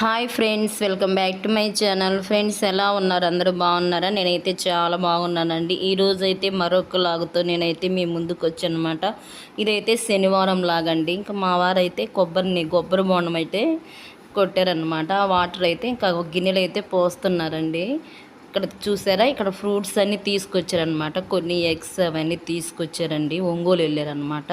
Hi friends welcome back to my channel. Friends ఎలా ఉన్నారు? అందరూ బాగున్నారా? నేనైతే చాలా బాగున్నానండి. ఈ అయితే మరొక లాగుతో నేనైతే మీ ముందుకు వచ్చానమాట ఇదైతే శనివారం లాగండి. ఇంకా మా వారైతే కొబ్బరిని కొబ్బరి బోండం అయితే కొట్టారనమాట. ఆ వాటర్ అయితే ఇంకా గిన్నెలు అయితే పోస్తున్నారండి. ఇక్కడ చూసారా? ఇక్కడ ఫ్రూట్స్ అన్నీ తీసుకొచ్చారనమాట కొన్ని ఎగ్స్ అవన్నీ తీసుకొచ్చారండి. ఒంగోలు వెళ్ళారనమాట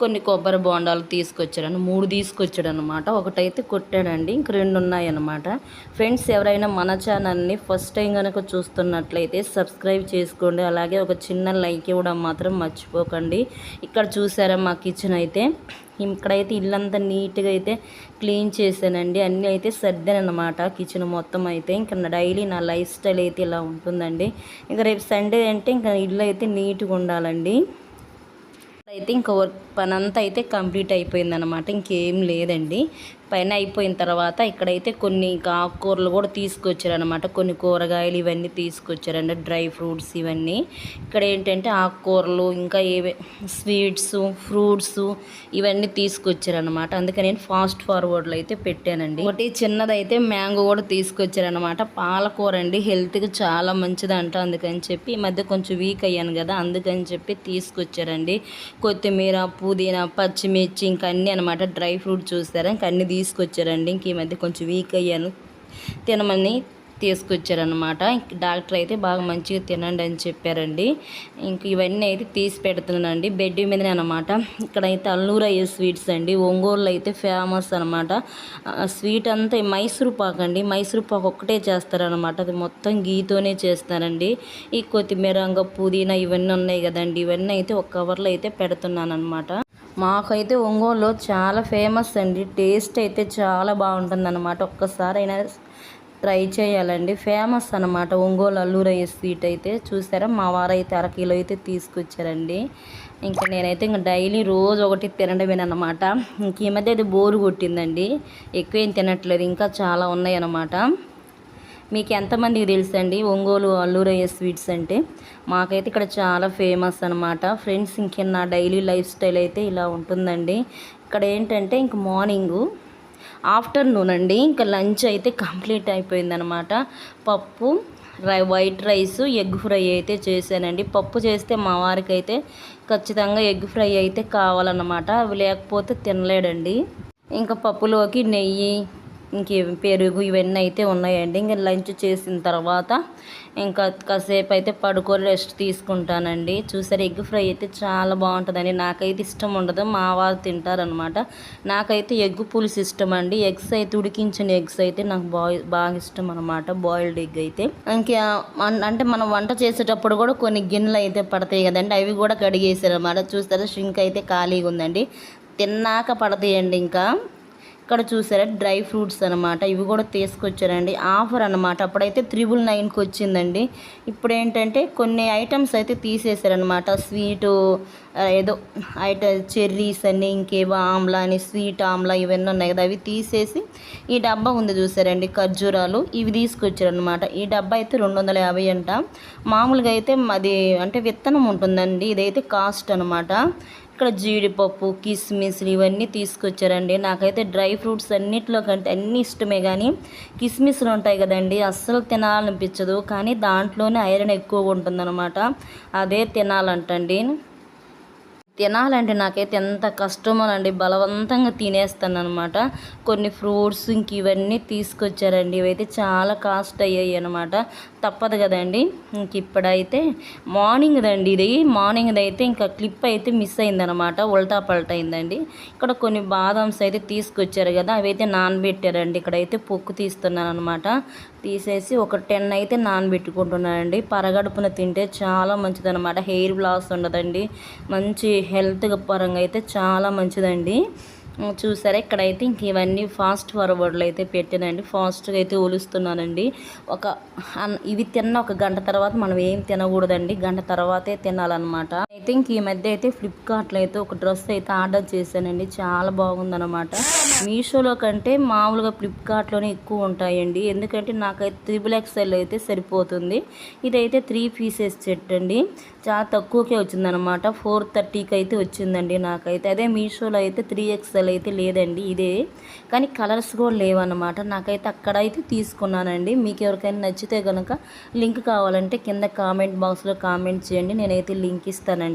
కొన్ని కొబ్బరి బోండాలు తీసుకొచ్చారని మూడు తీసుకొచ్చాడనమాట ఒకటైతే కొట్టాడండి. ఇంక రెండు ఉన్నాయన్నమాట. ఫ్రెండ్స్ ఎవరైనా మన ఛానల్ని ఫస్ట్ టైం కనుక చూస్తున్నట్లయితే సబ్స్క్రైబ్ చేసుకోండి. అలాగే ఒక చిన్న లైక్ ఇవ్వడం మాత్రం మర్చిపోకండి. ఇక్కడ చూసారా మా కిచెన్ అయితే? ఇక్కడైతే ఇల్లంతా నీట్గా అయితే క్లీన్ చేశానండి. అన్నీ అయితే సర్దానమాట కిచెన్ మొత్తం అయితే. ఇంకా డైలీ నా లైఫ్ స్టైల్ అయితే ఇలా ఉంటుందండి. ఇంకా రేపు సండే అంటే ఇంకా ఇల్లు అయితే నీట్గా ఉండాలండి. అయితే ఇంకా వర్క్ పని అంతా అయితే కంప్లీట్ అయిపోయిందనమాట ఇంకేం లేదండి. పైన అయిపోయిన తర్వాత ఇక్కడైతే కొన్ని ఇంకా ఆకుకూరలు కూడా తీసుకొచ్చారనమాట కొన్ని కూరగాయలు ఇవన్నీ తీసుకొచ్చారండి డ్రై ఫ్రూట్స్ ఇవన్నీ. ఇక్కడ ఏంటంటే ఆకుకూరలు ఇంకా ఏవే స్వీట్స్ ఫ్రూట్స్ ఇవన్నీ తీసుకొచ్చారనమాట అందుకని నేను ఫాస్ట్ ఫార్వర్డ్లో అయితే పెట్టానండి. ఒకటి చిన్నదైతే మ్యాంగో కూడా తీసుకొచ్చారనమాట పాలకూర అండి హెల్త్కి చాలా మంచిదంట అందుకని చెప్పి ఈ మధ్య కొంచెం వీక్ అయ్యాను కదా అందుకని చెప్పి తీసుకొచ్చారండి. కొత్తిమీర పుదీనా పచ్చిమిర్చి ఇంకా అన్నీ అనమాట డ్రై ఫ్రూట్ చూసారా ఇంకా అన్ని తీసుకొచ్చారండి. ఇంక ఈ మధ్య కొంచెం వీక్ అయ్యాను. తినమని తీసుకొచ్చారనమాట డాక్టర్ అయితే బాగా మంచిగా తినండి అని చెప్పారండి. ఇంక ఇవన్నీ అయితే తీసి పెడుతున్నానండి. బెడ్ మీదనే అనమాట ఇక్కడైతే అల్లూరు అయ్యే స్వీట్స్ అండి. ఒంగోలు అయితే ఫేమస్ అనమాట స్వీట్ అంతా మైసూరు పాక్ అండి. మైసూరు పాక్ ఒక్కటే చేస్తారనమాట అది మొత్తం గీతోనే చేస్తారండి. ఈ కొత్తిమీర ఇంకా పుదీనా ఇవన్నీ ఉన్నాయి కదండి. ఇవన్నీ అయితే ఒక కవర్లో అయితే పెడుతున్నాను అనమాట మాకైతే ఒంగోలులో చాలా ఫేమస్ అండి. టేస్ట్ అయితే చాలా బాగుంటుంది అనమాట ఒక్కసారైనా ట్రై చేయాలండి. ఫేమస్ అనమాట ఒంగోలు అల్లూరయ్య స్వీట్ అయితే. చూసారా? మా వారైతే అరకిలో అయితే తీసుకొచ్చారండి. ఇంకా నేనైతే ఇంకా డైలీ రోజు ఒకటి తినడమేనమాట ఇంక ఈ మధ్య అయితే బోరు కొట్టిందండి. ఎక్కువ ఏం తినట్లేదు. ఇంకా చాలా ఉన్నాయన్నమాట. మీకు ఎంతమందికి తెలుసండి? ఒంగోలు అల్లూరయ్య స్వీట్స్ అంటే. మాకైతే ఇక్కడ చాలా ఫేమస్ అనమాట ఫ్రెండ్స్ ఇంక నా డైలీ లైఫ్ స్టైల్ అయితే ఇలా ఉంటుందండి. ఇక్కడ ఏంటంటే ఇంక మార్నింగు ఆఫ్టర్నూన్ అండి. ఇంకా లంచ్ అయితే కంప్లీట్ అయిపోయిందనమాట పప్పు రై వైట్ రైస్ ఎగ్ ఫ్రై అయితే చేశానండి. పప్పు చేస్తే మా వారికి అయితే ఖచ్చితంగా ఎగ్ ఫ్రై అయితే కావాలన్నమాట. అవి లేకపోతే తినలేడండి. ఇంకా పప్పులోకి నెయ్యి ఇంకే పెరుగు ఇవన్నీ అయితే ఉన్నాయండి. ఇంకా లంచ్ చేసిన తర్వాత ఇంకా కాసేపు అయితే పడుకొని రెస్ట్ తీసుకుంటానండి. చూసారు ఎగ్ ఫ్రై అయితే చాలా బాగుంటుందండి. నాకైతే ఇష్టం ఉండదు. మా వాళ్ళు తింటారనమాట నాకైతే ఎగ్ పులుసు ఇష్టం అండి ఎగ్స్ అయితే ఉడికించిన ఎగ్స్ అయితే నాకు బాగా బాగా ఇష్టం అనమాట బాయిల్డ్ ఎగ్ అయితే. ఇంకా అంటే మనం వంట చేసేటప్పుడు కూడా కొన్ని గిన్నెలు అయితే పడతాయి కదండి. అవి కూడా కడిగేసారు అనమాట చూస్తారా షింక్ అయితే ఖాళీగా ఉందండి. తిన్నాక పడతాయండి ఇంకా. ఇక్కడ చూసారా? డ్రై ఫ్రూట్స్ అనమాట ఇవి కూడా తీసుకొచ్చారండి. ఆఫర్ అనమాట అప్పుడైతే త్రిబుల్ నైన్కి వచ్చిందండి. ఇప్పుడు ఏంటంటే కొన్ని ఐటమ్స్ అయితే తీసేశారనమాట స్వీటు ఏదో ఐట చెర్రీస్ అని ఇంకేవో ఆమ్లా అని స్వీట్ ఆమ్లా ఇవన్నీ ఉన్నాయి కదా. అవి తీసేసి ఈ డబ్బా ఉంది చూసారండి ఖర్జూరాలు. ఇవి తీసుకొచ్చారనమాట ఈ డబ్బా అయితే రెండు వందల యాభై అంట. మామూలుగా అయితే అది అంటే విత్తనం ఉంటుందండి. ఇదైతే కాస్ట్ అనమాట ఇక్కడ జీడిపప్పు కిస్మిస్లు ఇవన్నీ తీసుకొచ్చారండి. నాకైతే డ్రై ఫ్రూట్స్ అన్నిట్లో కంటే అన్నీ ఇష్టమే కానీ కిస్మిస్లు ఉంటాయి కదండి అస్సలు తినాలనిపించదు. కానీ దాంట్లోనే ఐరన్ ఎక్కువగా ఉంటుందన్నమాట. అదే తినాలంటండి. తినాలంటే నాకైతే ఎంత కష్టమోనండి. బలవంతంగా తినేస్తాను అనమాట కొన్ని ఫ్రూట్స్ ఇంక ఇవన్నీ తీసుకొచ్చారండి. ఇవైతే చాలా కాస్ట్ అయ్యాయి అనమాట తప్పదు కదండి. ఇంక ఇప్పుడైతే మార్నింగ్ దండి ఇది. మార్నింగ్ అయితే ఇంకా క్లిప్ అయితే మిస్ అయిందనమాట ఉల్టా పల్టా అయిందండి. ఇక్కడ కొన్ని బాదమ్స్ అయితే తీసుకొచ్చారు కదా అవి అయితే నానబెట్టారండి. ఇక్కడైతే పొక్కు తీస్తున్నాను అనమాట తీసేసి ఒక టెన్ అయితే నానబెట్టుకుంటున్నానండి. పరగడుపున తింటే చాలా మంచిదన్నమాట. హెయిర్ లాస్ ఉండదండి. మంచి హెల్త్ పరంగా అయితే చాలా మంచిదండి. చూసారా? ఇక్కడైతే ఇంక ఇవన్నీ ఫాస్ట్ ఫార్వర్డ్లో అయితే పెట్టానండి ఫాస్ట్గా అయితే ఒలుస్తున్నానండి. ఒక ఇవి తిన్న ఒక గంట తర్వాత మనం ఏం తినకూడదండి. గంట తర్వాతే తినాలన్నమాట. అయితే ఇంక ఈ మధ్య అయితే ఫ్లిప్కార్ట్లో అయితే ఒక డ్రెస్ అయితే ఆర్డర్ చేశానండి. చాలా బాగుందనమాట మీషోలో కంటే మామూలుగా ఫ్లిప్కార్ట్లోనే ఎక్కువ ఉంటాయండి. ఎందుకంటే నాకైతే త్రిబుల్ ఎక్స్ఎల్ అయితే సరిపోతుంది. ఇదైతే త్రీ పీసెస్ సెట్ అండి. చాలా తక్కువకే వచ్చిందనమాట ఫోర్ థర్టీకి అయితే వచ్చిందండి నాకైతే. అదే మీషోలో అయితే త్రీ ఎక్స్ఎల్ అయితే లేదండి ఇదే. కానీ కలర్స్ కూడా లేవన్నమాట. నాకైతే అక్కడ అయితే తీసుకున్నానండి. మీకు ఎవరికైనా నచ్చితే కనుక లింక్ కావాలంటే కింద కామెంట్ బాక్స్లో కామెంట్ చేయండి. నేనైతే లింక్ ఇస్తానండి.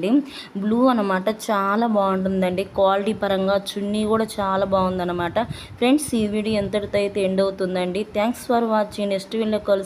బ్లూ అనమాట చాలా బాగుంటుందండి. క్వాలిటీ పరంగా చున్నీ కూడా చాలా బాగుందన్నమాట. ఫ్రెండ్స్ ఈ వీడియో ఎంతటితో అయితే ఎండ్ అవుతుందండి. Thanks for watching next video కలిసి